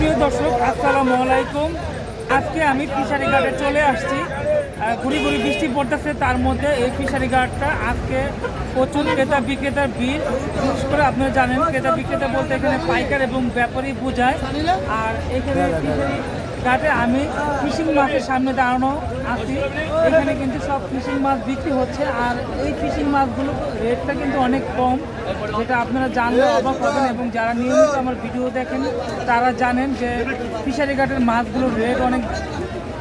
সুপ্রিয় দর্শক, আসসালামু আলাইকুম। আজকে আমি ফিশারি ঘাটে চলে আসছি। ঘুরি ঘুরি বৃষ্টি পড়তেছে, তার মধ্যে এই ফিশারি ঘাটটা আজকে প্রচুর ক্রেতা বিক্রেতার ভিড়। বিশেষ করে আপনারা জানেন, ক্রেতা বিক্রেতা বলতে এখানে পাইকার এবং ব্যাপারী বোঝায়। আর এখানে ঘাটে আমি ফিশিং মাছের সামনে দাঁড়ানো আছি। এখানে কিন্তু সব ফিশিং মাছ বিক্রি হচ্ছে আর এই ফিশিং মাছগুলো রেটটা কিন্তু অনেক কম যেটা আপনারা জানলে অবাক হবেন এবং যারা নিয়মিত আমার ভিডিও দেখেন তারা জানেন যে ফিশারি ঘাটের মাছগুলোর রেট অনেক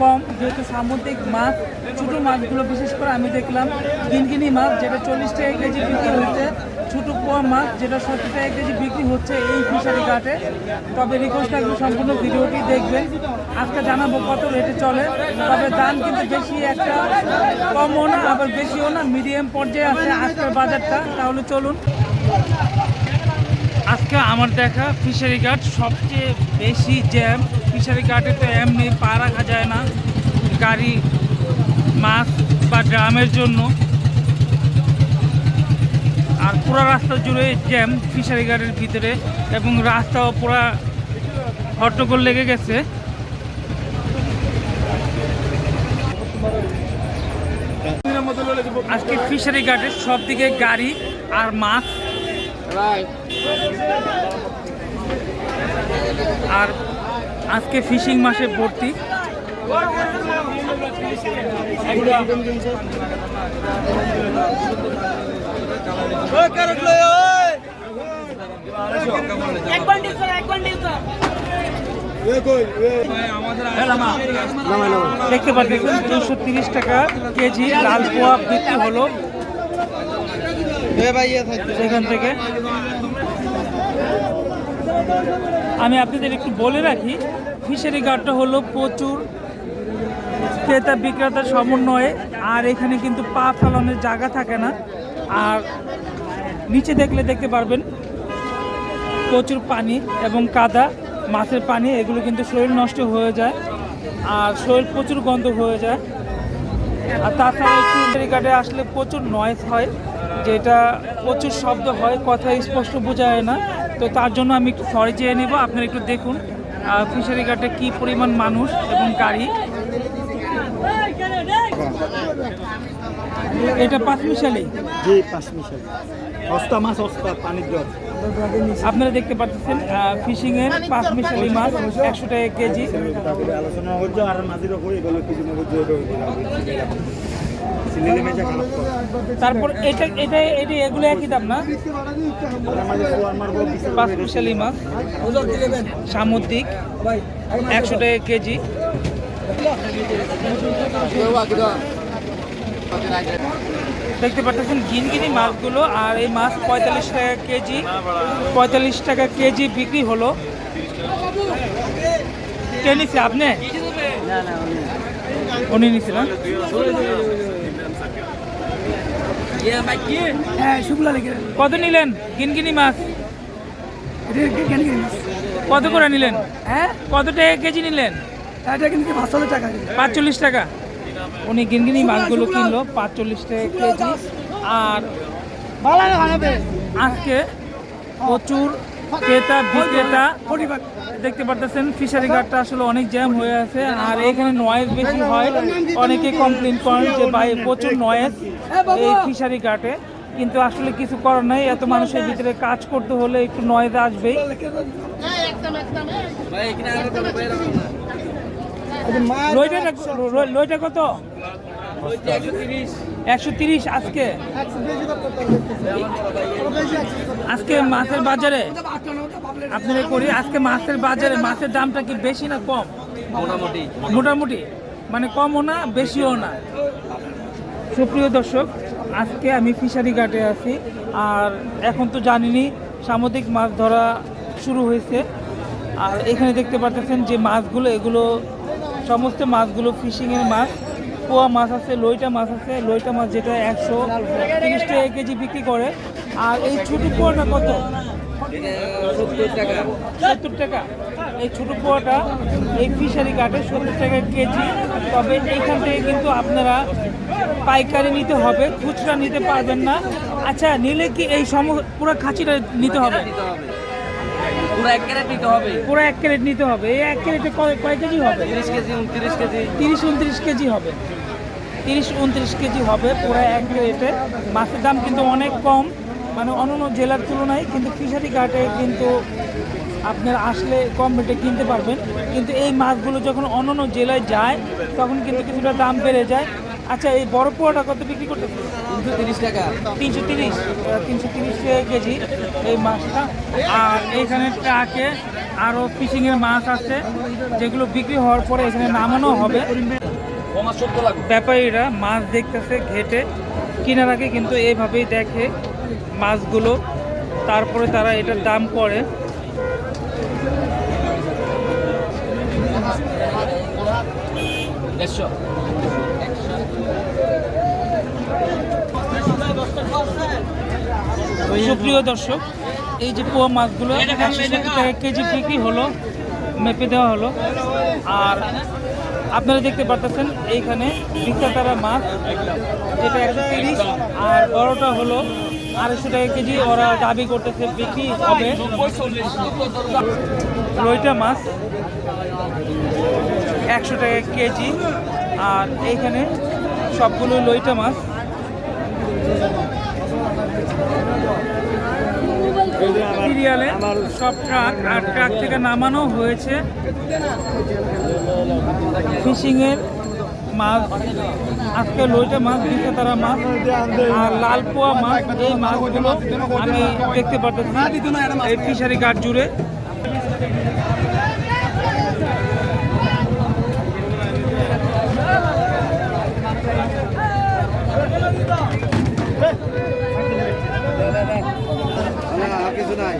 কম। যেহেতু সামুদ্রিক মাছ ছোটো মাছগুলো বিশেষ করে আমি দেখলাম গিনগিনি মাছ যেটা চল্লিশ টাকা কেজি বিক্রি হচ্ছে ছোটো পোয়া মাছ যেটা সত্তর টাকা কেজি বিক্রি হচ্ছে এই ফিশারি ঘাটে। তবে রিকোয়েস্ট থাকবে সম্পূর্ণ ভিডিওটি দেখবেন। আজকে জানাব কত রেটে চলে, তবে দাম কিন্তু বেশি একটা কমও না, আবার বেশিও না, মিডিয়াম পর্যায়ে আছে আজকের বাজারটা। তাহলে চলুন। আজকে আমার দেখা ফিশারি ঘাট সবচেয়ে বেশি জ্যাম। ফিশারি ঘাটে তো এমনি পা রাখা যায় না। গাড়ি, মাছ বা ড্রামের জন্য। আর পুরো রাস্তা জুড়ে জ্যাম ফিশারি ঘাটের ভিতরে, এবং রাস্তাও পুরা হট্টগোল লেগে গেছে আজকে ফিশারি ঘাটের সব দিকে গাড়ি আর মাছ। আর আজকে ফিশিং মাসে ভর্তি। দেখতে পাচ্ছেন, দুশো তিরিশ টাকা কেজি লাল পোয়া বিক্রি হলো। সেখান থেকে। আমি আপনাদের একটু বলে রাখি, ফিশারি ঘাটটা হলো প্রচুর ক্রেতা বিক্রেতার সমন্বয়ে, আর এখানে কিন্তু পা ফেলানোর জায়গা থাকে না। আর নিচে দেখলে দেখতে পারবেন, প্রচুর পানি এবং কাদা। মাছের পানি, এগুলো কিন্তু শরীর নষ্ট হয়ে যায় আর শরীর প্রচুর গন্ধ হয়ে যায়। আর তাছাড়া একটু ঘাটে আসলে প্রচুর নয়েজ হয়, যেটা প্রচুর শব্দ হয়, কথা স্পষ্ট বোঝা যায় না। তো তার জন্য আমি একটু সরি চেয়ে নেব, আপনারা একটু দেখুন ফিশারি ঘাটে কী পরিমাণ মানুষ এবং গাড়ি। এটা পাঁচমিশালি জি পাঁচ মিশাল মাছ সস্তা পানির জল। আপনারা দেখতে পাচ্ছেন ফিশিং এর পাঁচমিশালি মাছ একশো টাকা কেজি। আলোচনা করছ আর মাঝির ওপরে বলে কিছু তারপর এটা এটা এটা এগুলো একই দাম না? পাঁচমিশালি মাছ। সামুদ্রিক একশো টাকা কেজি। দেখতে পাচ্ছেন গিনগিনি মাছগুলো আর এই মাছ পঁয়তাল্লিশ টাকা কেজি পঁয়তাল্লিশ টাকা কেজি বিক্রি হলো। কে নিচ্ছে আপনি? উনি নিচ্ছে হ্যাঁ কত নিলেন গিনগিনি মাছ? কত করে নিলেন? হ্যাঁ? কত টাকা কেজি নিলেন? টাকা। পাঁচচল্লিশ টাকা। উনি গিনগিনি মাছগুলো কিনলো, পাঁচচল্লিশ টাকা কেজি। আর আজকে প্রচুর ক্রেতা, বিক্রেতা দেখতে পারতেছেন, ফিশারি ঘাটটা আসলে অনেক জ্যাম হয়ে আছে, আর এখানে নয়েজ বেশি হয়। অনেকে কমপ্লেন করেন যে, ভাই, প্রচুর নয়েজ এই ফিশারি ঘাটে। কিন্তু আসলে কিছু করার নাই, এত মানুষের ভিতরে কাজ করতে হলে একটু নয়েজ আসবেই। লইটা র- লইটা কত? একশো তিরিশ। আজকে? আজকে মাছের বাজারে? আপনারা করি আজকে মাছের বাজারে মাছের দামটা কি বেশি না কম? মোটামুটি। মোটামুটি। মানে কমও না বেশিও না। সুপ্রিয় দর্শক আজকে আমি ফিশারি ঘাটে আছি। আর এখন তো জানিনি সামুদ্রিক মাছ ধরা শুরু হয়েছে। আর এখানে দেখতে পাচ্ছেন যে মাছগুলো এগুলো সমস্ত মাছগুলো ফিশিংয়ের মাছ। পোয়া মাছ আছে লইটা মাছ আছে লইটা মাছ যেটা একশো তিরিশ টাকা কেজি বিক্রি করে। আর এই ছোটো পোয়াটা কত? সত্তর টাকা। এই ছোটো পোয়াটা এই ফিশারি কাটে সত্তর টাকা কেজি। তবে এইখান থেকে কিন্তু আপনারা পাইকারি নিতে হবে খুচরা নিতে পারবেন না। আচ্ছা নিলে কি এই সম পুরো খাঁচিটা নিতে হবে। পুরো এক ক্যারেট নিতে হবে। পুরো এক ক্যারেট নিতে হবে। এই এক ক্যারেটে কয় কেজি হবে? তিরিশ কেজি উনত্রিশ কেজি। তিরিশ উনত্রিশ কেজি হবে। তিরিশ উনত্রিশ কেজি হবে পুরো এক ক্যারেটে। মাছের দাম কিন্তু অনেক কম। মানে অন্যান্য জেলার তুলনায় কিন্তু ফিশারি ঘাটে কিন্তু আপনার আসলে কম রেটে কিনতে পারবেন। কিন্তু এই মাছগুলো যখন অন্য জেলায় যায় তখন কিন্তু কিছুটা দাম বেড়ে যায়। আচ্ছা এই বড় পোয়াটা কত বিক্রি করতেছে? তিনশো তিরিশ টাকা। তিনশো তিরিশ তিনশো তিরিশ কেজি এই মাছটা। আর এইখানে ট্রাকে আরও ফিশিংয়ের মাছ আছে যেগুলো বিক্রি হওয়ার পরে এখানে নামানো হবে। ব্যাপারীরা মাছ দেখতেছে ঘেটে কেনার আগে কিন্তু এইভাবেই দেখে মাছগুলো তারপরে তারা এটার দাম করে। দেড়শো। সুপ্রিয় দর্শক এই যে পোয়া মাছগুলো টাকা কেজি বিক্রি হলো মেপে দেওয়া হলো। আর আপনারা দেখতে পারতেছেন এইখানে বিক্রেতারা মাছ যেটা একশো তিরিশ আর বড়টা হলো আড়াইশো টাকা কেজি ওরা দাবি করতেছে বিক্রি হবে। রইটা মাছ একশো টাকা কেজি আর এইখানে সবগুলো লইটা মাছ। সিরিয়ালে সব ট্রাক আর ট্রাক থেকে নামানো হয়েছে। ফিশিং এর মাছ, আজকে লইটা মাছ দিচ্ছে তারা মাছ। আর লালপোয়া মাছ, এই মাছগুলো আমি দেখতে পারতেছি এই ফিশারি ঘাট জুড়ে। নাই